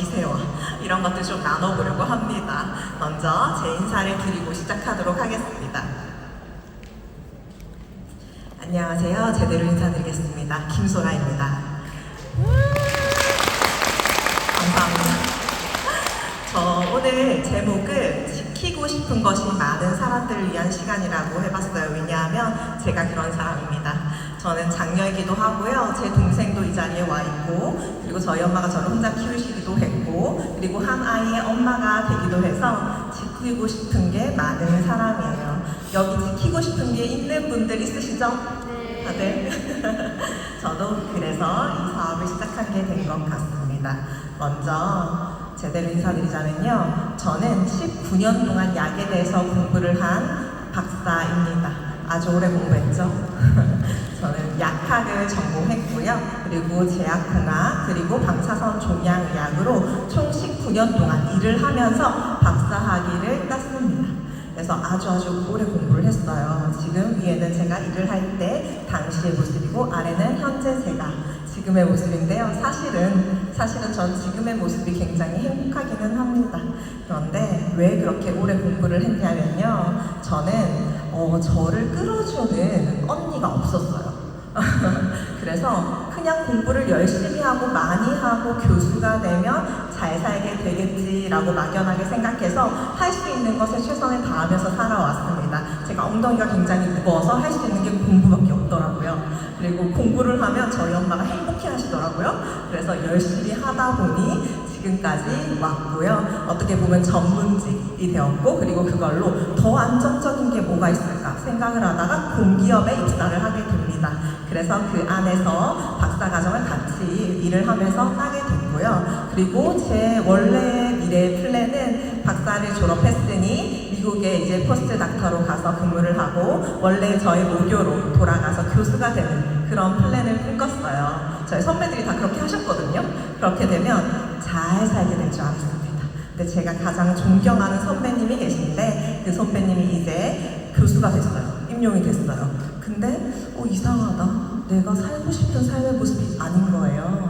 기세와 이런 것들 좀 나눠보려고 합니다. 먼저 제 인사를 드리고 시작하도록 하겠습니다. 안녕하세요. 제대로 인사드리겠습니다. 김소라입니다. 감사합니다. 저 오늘 제목 을 지키고 싶은 것이 많은 사람들을 위한 시간이라고 해봤어요. 왜냐하면 제가 그런 사람입니다. 저는 장녀이기도 하고요. 제 동생도 이 자리에 와 있고, 그리고 저희 엄마가 저를 혼자 키우시기도 했고, 그리고 한 아이의 엄마가 되기도 해서 지키고 싶은 게 많은 사람이에요. 여기 지키고 싶은 게 있는 분들 있으시죠? 다들? 저도 그래서 이 사업을 시작한 게된 것 같습니다. 먼저 제대로 인사드리자면요. 저는 19년 동안 약에 대해서 공부를 한 박사입니다. 아주 오래 공부했죠. 저는 약학을 전공했고요. 그리고 제약공학, 그리고 방사선 종양의학으로 총 19년 동안 일을 하면서 박사 학위를 땄습니다. 그래서 아주 아주 오래 공부를 했어요. 지금 위에는 제가 일을 할 때 당시의 모습이고 아래는 현재 제가 지금의 모습인데요. 사실은 사실은 전 지금의 모습이 굉장히 행복하기는 합니다. 그런데 왜 그렇게 오래 공부를 했냐면요. 저는 어, 저를 끌어주는 언니가 없었어요. 그래서 그냥 공부를 열심히 하고 많이 하고 교수가 되면 잘 살게 되겠지라고 막연하게 생각해서 할 수 있는 것에 최선을 다하면서 살아왔습니다. 제가 엉덩이가 굉장히 무거워서 할 수 있는 게 없더라고요. 그리고 공부를 하면 저희 엄마가 행복해 하시더라고요. 그래서 열심히 하다 보니 지금까지 왔고요. 어떻게 보면 전문직이 되었고, 그리고 그걸로 더 안정적인 게 뭐가 있을까 생각을 하다가 공기업에 입사를 하게 됩니다. 그래서 그 안에서 박사 과정을 같이 일을 하면서 하게 됐고요. 그리고 제 원래 미래 플랜은 박사를 졸업했으니 미국에 이제 포스트 닥터로 가서 근무를 하고 원래 저희 모교로 돌아가서 교수가 되는 그런 플랜을 꿈꿨어요. 저희 선배들이 다 그렇게 하셨거든요. 그렇게 되면 잘 살게 될 줄 알았습니다. 근데 제가 가장 존경하는 선배님이 계신데 그 선배님이 이제 교수가 됐어요. 임용이 됐어요. 근데 어, 이상하다. 내가 살고 싶은 삶의 모습이 아닌 거예요.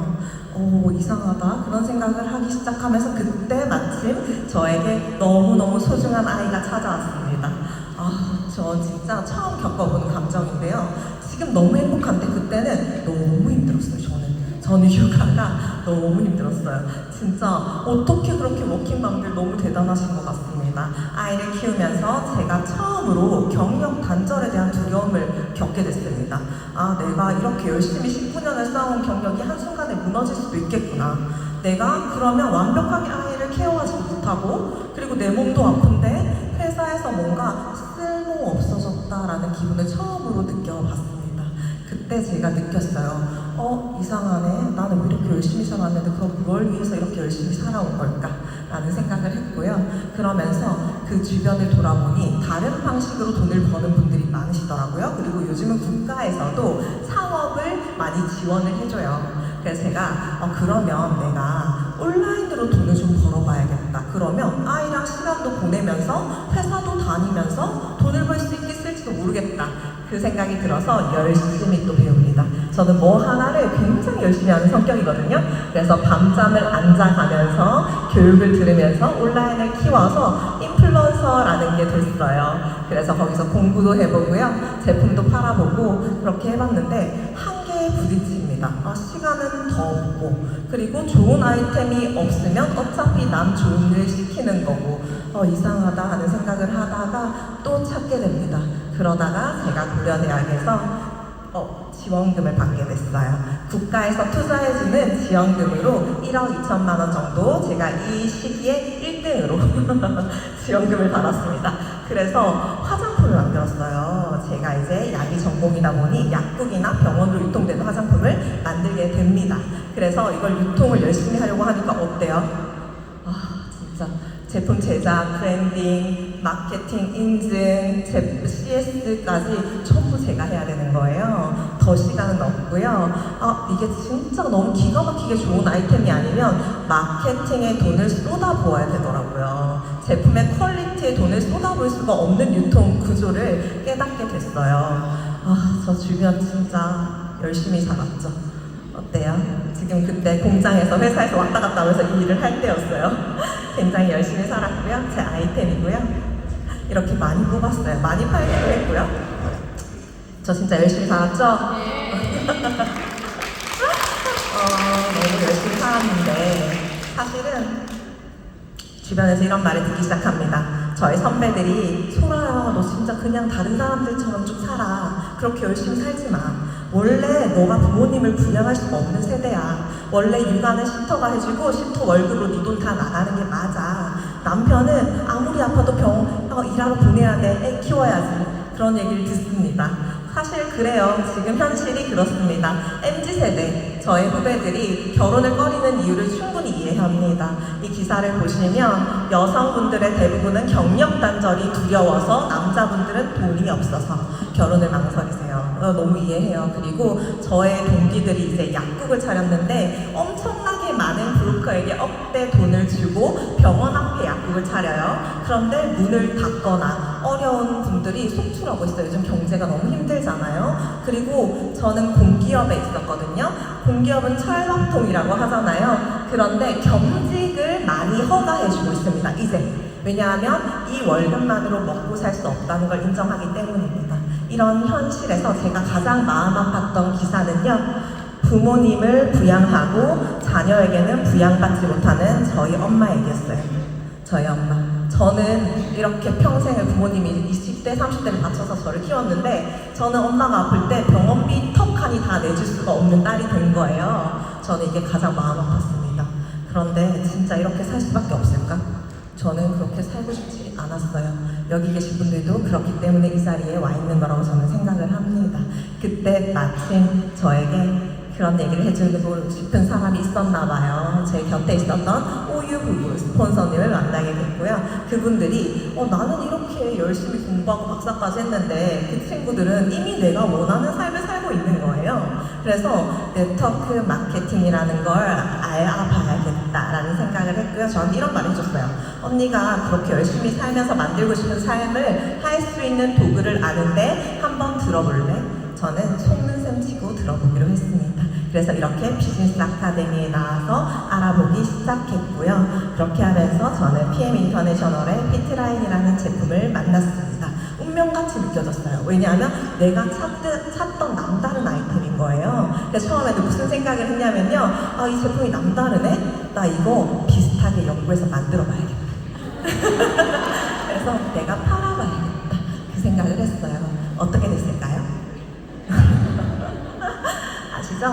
오 이상하다. 그런 생각을 하기 시작하면서 그때 마침 저에게 너무너무 소중한 아이가 찾아왔습니다. 아 저 진짜 처음 겪어보는 감정인데요. 지금 너무 행복한데 그때는 너무 힘들었어요 저는 저는 휴가가 너무 힘들었어요. 진짜 어떻게 그렇게 워킹맘들 너무 대단하신 것 같습니다. 아이를 키우면서 제가 처음으로 경력 단절에 대한 두려움을 겪게 됐습니다. 아 내가 이렇게 열심히 19년을 쌓아온 경력이 한순간에 무너질 수도 있겠구나. 내가 그러면 완벽하게 아이를 케어하지 못하고 그리고 내 몸도 아픈데 회사에서 뭔가 쓸모 없어졌다라는 기분을 처음으로 느껴봤습니다. 그때 제가 느꼈어요 어 이상하네. 나는 왜 이렇게 열심히 살았는데 그럼 뭘 위해서 이렇게 열심히 살아온 걸까? 라는 생각을 했고요. 그러면서 그 주변을 돌아보니 다른 방식으로 돈을 버는 분들이 많으시더라고요. 그리고 요즘은 국가에서도 사업을 많이 지원을 해줘요. 그래서 제가 어, 그러면 내가 온라인으로 돈을 좀 벌어봐야겠다. 그러면 아이랑 시간도 보내면서 회사도 다니면서 돈을 벌 수 있겠을지도 모르겠다. 그 생각이 들어서 열심히 또 배웁니다. 저는 뭐 하나를 굉장히 열심히 하는 성격이거든요. 그래서 밤잠을 안 자가면서 교육을 들으면서 온라인을 키워서 인플루언서라는 게 됐어요. 그래서 거기서 공부도 해보고요. 제품도 팔아보고 그렇게 해봤는데 한계에 부딪힙니다. 아, 시간은 더 없고 그리고 좋은 아이템이 없으면 어차피 남 좋은 일 시키는 거고 어, 이상하다 하는 생각을 하다가 또 찾게 됩니다. 그러다가 제가 고려대학에서 어, 지원금을 받게 됐어요. 국가에서 투자해주는 지원금으로 1억 2천만 원 정도 제가 이 시기에 1등으로 지원금을 받았습니다. 그래서 화장품을 만들었어요. 제가 이제 약이 전공이다 보니 약국이나 병원으로 유통되는 화장품을 만들게 됩니다. 그래서 이걸 유통을 열심히 하려고 하니까 어때요? 제품 제작, 브랜딩, 마케팅, 인증, 제- CS까지 전부 제가 해야 되는 거예요. 더 시간은 없고요. 아, 이게 진짜 너무 기가 막히게 좋은 아이템이 아니면 마케팅에 돈을 쏟아부어야 되더라고요. 제품의 퀄리티에 돈을 쏟아부을 수가 없는 유통 구조를 깨닫게 됐어요. 아, 저 주변 진짜 열심히 살았죠. 어때요? 지금 그때 공장에서 회사에서 왔다 갔다 하면서 이 일을 할 때였어요. 굉장히 열심히 살았고요. 제 아이템이고요. 이렇게 많이 뽑았어요. 많이 팔기도 했고요. 저 진짜 열심히 살았죠? 어, 너무 열심히 살았는데 사실은 주변에서 이런 말을 듣기 시작합니다. 저희 선배들이 소라야 너 진짜 그냥 다른 사람들처럼 좀 살아. 그렇게 열심히 살지 마. 원래 너가 부모님을 부양할 수 없는 세대야. 원래 육아는 쉼터가 해주고 쉼터 월급으로 네 돈 다 나가는 게 맞아. 남편은 아무리 아파도 병 어, 일하러 보내야 돼. 애 키워야지. 그런 얘기를 듣습니다. 사실 그래요. 지금 현실이 그렇습니다. MZ세대, 저의 후배들이 결혼을 꺼리는 이유를 충분히 이해합니다. 이 기사를 보시면 여성분들의 대부분은 경력 단절이 두려워서 남자분들은 돈이 없어서 결혼을 망설이세요. 어, 너무 이해해요. 그리고 저의 동기들이 이제 약국을 차렸는데 엄청나게 많은 브로커에게 억대 돈을 주고 병원 앞에 약국을 차려요. 그런데 문을 닫거나 어려운 분들이 속출하고 있어요. 요즘 경제가 너무 힘들잖아요. 그리고 저는 공기업에 있었거든요. 공기업은 철밥통이라고 하잖아요. 그런데 겸직을 많이 허가해주고 있습니다. 이제. 왜냐하면 이 월급만으로 먹고 살 수 없다는 걸 인정하기 때문입니다. 이런 현실에서 제가 가장 마음 아팠던 기사는요. 부모님을 부양하고 자녀에게는 부양받지 못하는 저희 엄마 얘기였어요. 저희 엄마. 저는 이렇게 평생을 부모님이 20대, 30대를 바쳐서 저를 키웠는데 저는 엄마가 아플 때 병원비 턱하니 다 내줄 수가 없는 딸이 된 거예요. 저는 이게 가장 마음 아팠습니다. 그런데 진짜 이렇게 살 수밖에 없을까? 저는 그렇게 살고 싶지 않았어요. 여기 계신 분들도 그렇기 때문에 이 자리에 와 있는 거라고 저는 생각을 합니다. 그때 마침 저에게 그런 얘기를 해주고 싶은 사람이 있었나 봐요. 제 곁에 있었던 오유 부부 스폰서님을 만나게 됐고요. 그분들이 어, 나는 이렇게 열심히 공부하고 박사까지 했는데 그 친구들은 이미 내가 원하는 삶을 살고 있는 거예요. 그래서 네트워크 마케팅이라는 걸 알아봐야겠다라는 생각을 했고요. 저한테 이런 말을 해줬어요. 언니가 그렇게 열심히 살면서 만들고 싶은 삶을 할 수 있는 도구를 아는데 한번 들어볼래? 저는 속는 셈 치고 들어보기로 했습니다. 그래서 이렇게 비즈니스 아카데미에 나와서 알아보기 시작했고요. 그렇게 하면서 저는 PM 인터내셔널의 피트라인이라는 제품을 만났습니다. 운명같이 느껴졌어요. 왜냐하면 내가 찾던, 찾던 남다른 아이템인 거예요. 그래서 처음에는 무슨 생각을 했냐면요. 아, 이 제품이 남다르네? 나 이거 비슷하게 연구해서 만들어 봐야겠다. 그래서 내가 팔아봐야겠다. 그 생각을 했어요. 어떻게 됐을까요? 아시죠?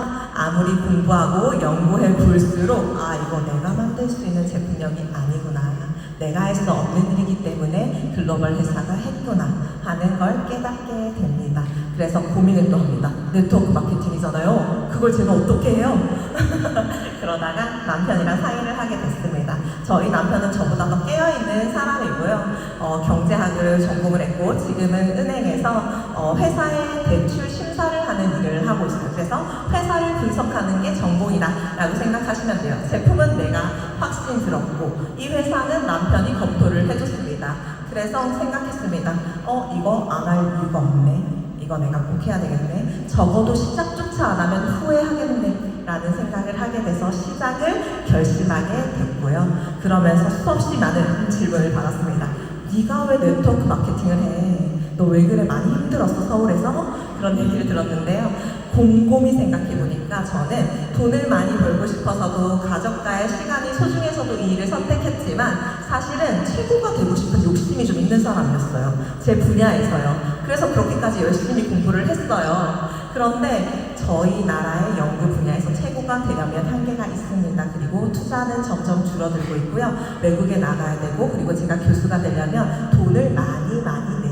아무리 공부하고 연구해 볼수록 아 이거 내가 만들 수 있는 제품력이 아니구나. 내가 할 수 없는 일이기 때문에 글로벌 회사가 했구나 하는 걸 깨닫게 됩니다. 그래서 고민을 또 합니다. 네트워크 마케팅이잖아요. 그걸 제가 어떻게 해요? 그러다가 남편이랑 사이를 하게 됐습니다. 저희 남편은 저보다 더 깨어있는 사람이고요. 어, 경제학을 전공을 했고 지금은 은행에서 어, 회사의 대출 심사를 하는 일을 하고 있어요. 그래서 회사를 분석하는 게 전공이다라고 생각하시면 돼요. 제품은 내가 확신 들었고 이 회사는 남편이 검토를 해줬습니다. 그래서 생각했습니다. 어 이거 안 할 이유가 없네. 이거 내가 꼭 해야 되겠네. 적어도 시작조차 안 하면 후회하겠네. 라는 생각을 하게 돼서 시작을 결심하게 됐고요. 그러면서 수없이 많은 질문을 받았습니다. 네가 왜 네트워크 마케팅을 해? 너 왜 그래? 많이 힘들었어, 서울에서? 그런 얘기를 들었는데요. 곰곰이 생각해보니까 저는 돈을 많이 벌고 싶어서도 가족과의 시간이 소중해서도 이 일을 선택했지만 사실은 최고가 되고 싶은 욕심이 좀 있는 사람이었어요. 제 분야에서요. 그래서 그렇게까지 열심히 공부를 했어요. 그런데 저희 나라의 연구 분야에서 최고가 되려면 한계가 있습니다. 그리고 투자는 점점 줄어들고 있고요. 외국에 나가야 되고 그리고 제가 교수가 되려면 돈을 많이 많이 돼요.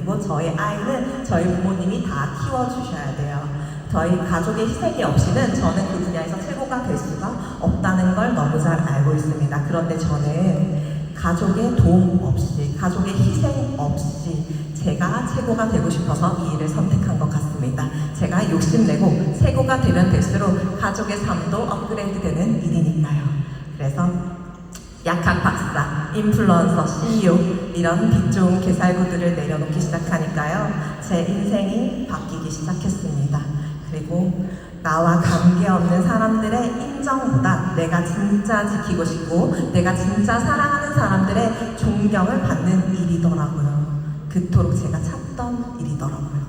그리고 저희 아이는 저희 부모님이 다 키워주셔야 돼요. 저희 가족의 희생이 없이는 저는 그 분야에서 최고가 될 수가 없다는 걸 너무 잘 알고 있습니다. 그런데 저는 가족의 도움 없이, 가족의 희생 없이 제가 최고가 되고 싶어서 이 일을 선택한 것 같습니다. 제가 욕심내고 최고가 되면 될수록 가족의 삶도 업그레이드 되는 일이니까요. 그래서 약학 박사, 인플루언서, CEO 이런 빛 좋은 개살구들을 내려놓기 시작하니까요. 제 인생이 바뀌기 시작했습니다. 그리고 나와 관계없는 사람들의 인정보다 내가 진짜 지키고 싶고 내가 진짜 사랑하는 사람들의 존경을 받는 일이더라고요. 그토록 제가 찾던 일이더라고요.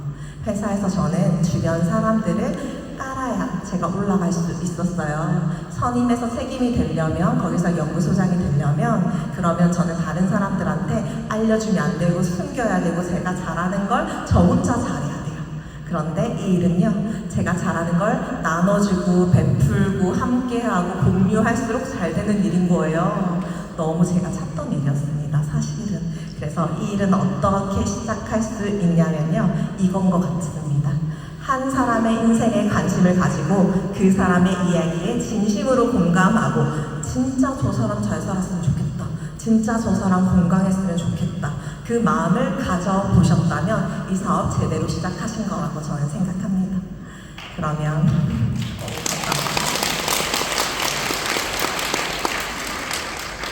회사에서 저는 주변 사람들을 따라야 제가 올라갈 수 있었어요. 선임에서 책임이 되려면, 거기서 연구소장이 되려면, 그러면 저는 다른 사람들한테 알려주면 안 되고, 숨겨야 되고, 제가 잘하는 걸 저 혼자 잘해야 돼요. 그런데 이 일은요, 제가 잘하는 걸 나눠주고, 베풀고, 함께하고, 공유할수록 잘 되는 일인 거예요. 너무 제가 찾던 일이었습니다, 사실은. 그래서 이 일은 어떻게 시작할 수 있냐면요, 이건 것 같습니다. 한 사람의 인생에 관심을 가지고 그 사람의 이야기에 진심으로 공감하고 진짜 저 사람 잘 살았으면 좋겠다. 진짜 저 사람 건강했으면 좋겠다. 그 마음을 가져보셨다면 이 사업 제대로 시작하신 거라고 저는 생각합니다. 그러면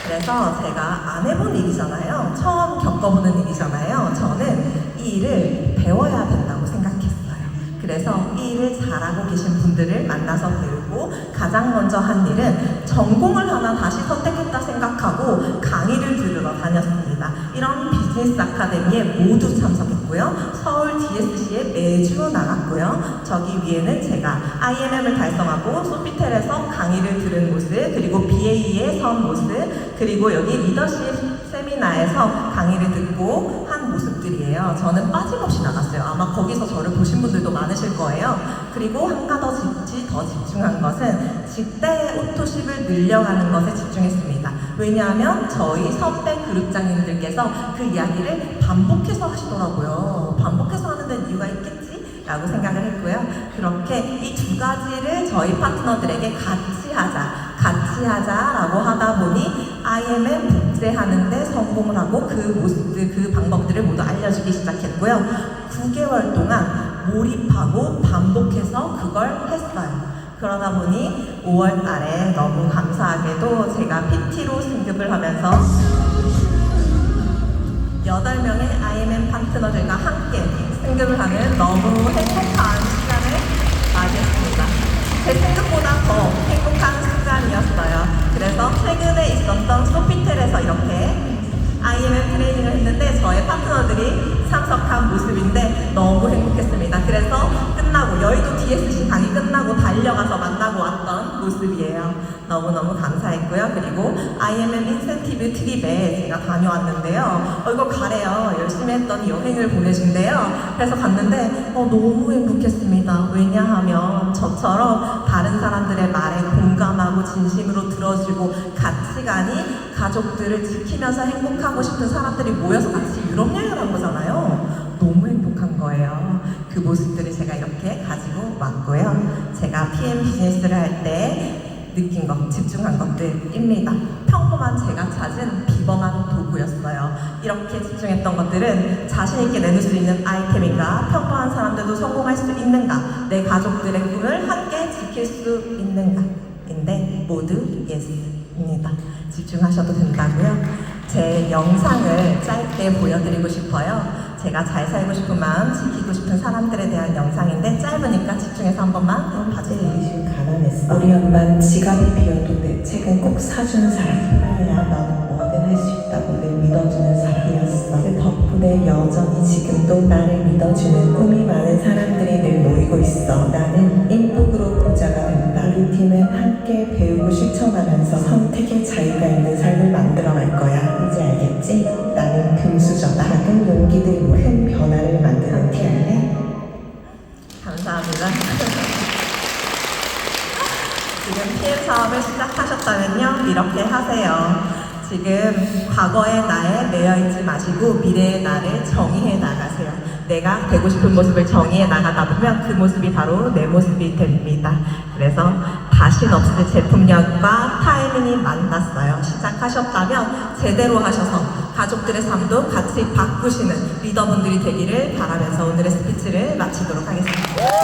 그래서 제가 안 해본 일이잖아요. 처음 겪어보는 일이잖아요. 저는 이 일을 배워야 된다고 생각했어요. 그래서 이 일을 잘하고 계신 분들을 만나서 배우고 가장 먼저 한 일은 전공을 하나 다시 선택했다 생각하고 강의를 들으러 다녔습니다. 이런 비즈니스 아카데미에 모두 참석했고요. 서울 DSC에 매주 나갔고요. 저기 위에는 제가 IMM을 달성하고 소피텔에서 강의를 들은 모습, 그리고 BA에 선 모습, 그리고 여기 리더십 세미나에서 강의를 듣고 한 모습 들이에요. 저는 빠짐없이 나갔어요. 아마 거기서 저를 보신 분들도 많으실 거예요. 그리고 한 집- 더 집중한 것은 직대 오토십을 늘려가는 것에 집중했습니다. 왜냐하면 저희 선배 그룹장님들께서 그 이야기를 반복해서 하시더라고요. 반복해서 하는 데는 이유가 있겠지? 라고 생각을 했고요. 그렇게 이 두 가지를 저희 파트너들에게 같이 하자, 같이 하자라고 하다 보니 IMM 복제하는데 성공을 하고 그 모습들, 그 방법들을 모두 알려주기 시작했고요. 9개월 동안 몰입하고 반복해서 그걸 했어요. 그러다 보니 5월 달에 너무 감사하게도 제가 PT로 승급을 하면서 8명의 IMM 파트너들과 함께 승급을 하는 너무 행복한 시간을 맞이했습니다. 제 생각보다 더 행복한 순간이었어요. 그래서 최근에 있었던 소피텔에서 이렇게 IMM 트레이닝을 했는데 저의 파트너들이 참석한 모습인데 너무 행복했습니다. 그래서 끝나고 여의도 DSC 강의 끝나고 달려가서 만나고 왔던 모습이에요. 너무너무 감사했고요. 그리고 IMM 인센티브 트립에 제가 다녀왔는데요. 어, 이거 가래요. 열심히 했더니 여행을 보내준대요. 그래서 갔는데 어, 너무 행복했습니다. 왜냐하면 저처럼 다른 사람들의 말에 공감하고 진심으로 들어주고 가니 가족들을 지키면서 행복하고 싶은 사람들이 모여서 같이 유럽 여행을 한 거잖아요. 너무 행복한 거예요. 그 모습들을 제가 이렇게 가지고 왔고요. 제가 PM 비즈니스를 할 때 느낀 것, 집중한 것들입니다. 평범한 제가 찾은 비범한 도구였어요. 이렇게 집중했던 것들은 자신 있게 내놓을 수 있는 아이템인가, 평범한 사람들도 성공할 수 있는가, 내 가족들의 꿈을 함께 지킬 수 있는가, 인데 모두 예스입니다. 집중하셔도 된다고요. 제 영상을 짧게 보여드리고 싶어요. 제가 잘 살고 싶은 마음, 지키고 싶은 사람들에 대한 영상인데 짧으니까 집중해서 한 번만 봐주세요. 집 가난했어. 우리 엄만 지갑이 비어도 내 책은 꼭 사주는 사람. 하야 너는 뭐든 할 수 있다고 늘 믿어주는 사람이었어. 그 덕분에 여전히 지금도 나를 믿어주는 꿈이 많은 사람들이 늘 모이고 있어. 나는 인복으로 부자가 된다. 우리 팀은 함께 배우고 실천하면서 선택의 자유가 있는 삶을 만들어갈 거야. 알겠지? 나는 금수저다. 작은 용기들이 큰 변화를 만드는 팀이네. 감사합니다. 지금 PM 사업을 시작하셨다면요, 이렇게 하세요. 지금 과거의 나에 매여있지 마시고 미래의 나를 정의해 나가세요. 내가 되고 싶은 모습을 정의해 나가다 보면 그 모습이 바로 내 모습이 됩니다. 그래서 다신 없을 제품력과 타이밍이 만났어요. 시작하셨다면 제대로 하셔서 가족들의 삶도 같이 바꾸시는 리더분들이 되기를 바라면서 오늘의 스피치를 마치도록 하겠습니다.